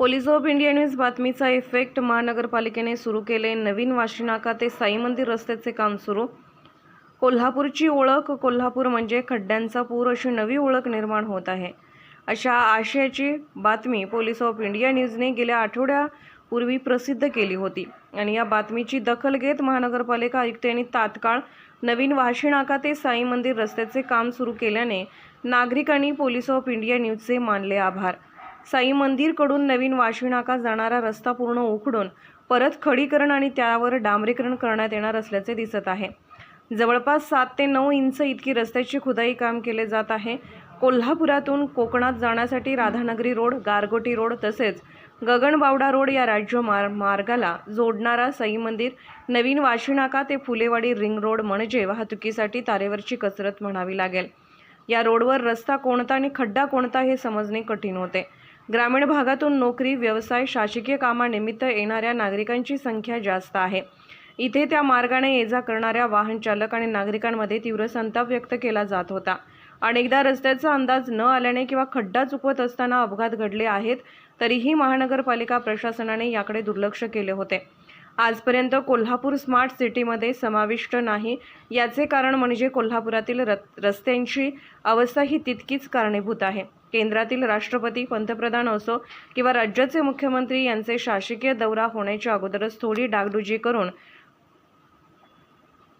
Police of India news बातमीचा effect महानगरपालिकेने सुरू केले नवीन वाशीनाका ते साई मंदिर रस्त्याचे काम सुरू. कोल्हापूरची ओळख कोल्हापूर म्हणजे खड्ड्यांचा पूर अशी नवी ओळख निर्माण होत आहे. अशा आशयाची बातमी पोलीस ऑफ इंडिया न्यूजने गेल्या आठवड्यापूर्वी प्रसिद्ध केली होती. आणि या बातमीची दखल घेत महानगरपालिका आयुक्तांनी तात्काळ नवीन वाशीनाका ते साई मंदिर रस्त्याचे काम सुरू केल्याने नागरिकांनी पोलीस ऑफ इंडिया न्यूजचे मानले आभार. साई मंदिरकडून नवीन वाशी नाका जाणारा रस्ता पूर्ण उखडून परत खडीकरण आणि त्यावर डांबरीकरण करण्यात येणार असल्याचे दिसत आहे. जवळपास सात ते नऊ इंच इतकी रस्त्याची खुदाई काम केले जात आहे. कोल्हापुरातून कोकणात जाण्यासाठी राधानगरी रोड गारगोटी रोड तसेच गगनबावडा रोड या राज्य मार मार्गाला जोडणारा सई मंदिर नवीन वाशिनाका ते फुलेवाडी रिंग रोड म्हणजे वाहतुकीसाठी तारेवरची कसरत म्हणावी लागेल. या रोडवर रस्ता कोणता आणि खड्डा कोणता हे समजणे कठीण होते. ग्रामीण भागातून नोकरी व्यवसाय शासकीय कामानिमित्त येणाऱ्या नागरिकांची संख्या जास्त आहे. इथे त्या मार्गाने ये जा करणाऱ्या वाहन चालक आणि नागरिकांमध्ये तीव्र संताप व्यक्त केला जात होता. अनेकदा रस्त्याचा अंदाज न आल्याने किंवा खड्डा चुकवत असताना अपघात घडले आहेत तरीही महानगरपालिका प्रशासनाने याकडे दुर्लक्ष केले होते. आजपर्यंत कोल्हापूर स्मार्ट सिटीमध्ये समाविष्ट नाही याचे कारण म्हणजे कोल्हापुरातील रस्त्यांची अवस्था ही तितकीच कारणीभूत आहे. केंद्रातील राष्ट्रपती पंतप्रधान असो किंवा राज्याचे मुख्यमंत्री यांचे शासकीय दौरा होण्याच्या अगोदरच थोडी डागडुजी करून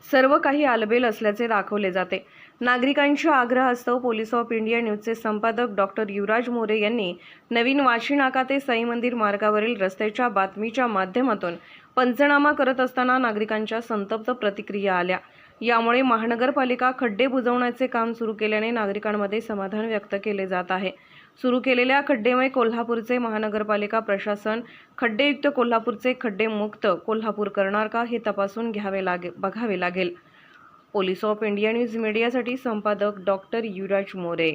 सर्व काही आलबेल असल्याचे दाखवले जाते. नागरिकांच्या आग्रहास्तव पोलीस ऑफ इंडिया न्यूजचे संपादक डॉक्टर युवराज मोरे यांनी नवीन वाशी नाका ते साई मंदिर मार्गावरील रस्त्याच्या बातमीच्या माध्यमातून पंचनामा करत असताना नागरिकांच्या संतप्त प्रतिक्रिया आल्या. यामुळे महानगरपालिका खड्डे बुजवण्याचे काम सुरू केल्याने नागरिकांमध्ये समाधान व्यक्त केले जात आहे. सुरू केलेल्या खड्डेमय कोल्हापूरचे महानगरपालिका प्रशासन खड्डेयुक्त कोल्हापूरचे खड्डेमुक्त कोल्हापूर करणार का हे तपासून घ्यावे लागे बघावे लागेल. पोलीस ऑफ इंडिया न्यूज मीडियासाठी संपादक डॉक्टर युवराज मोरे.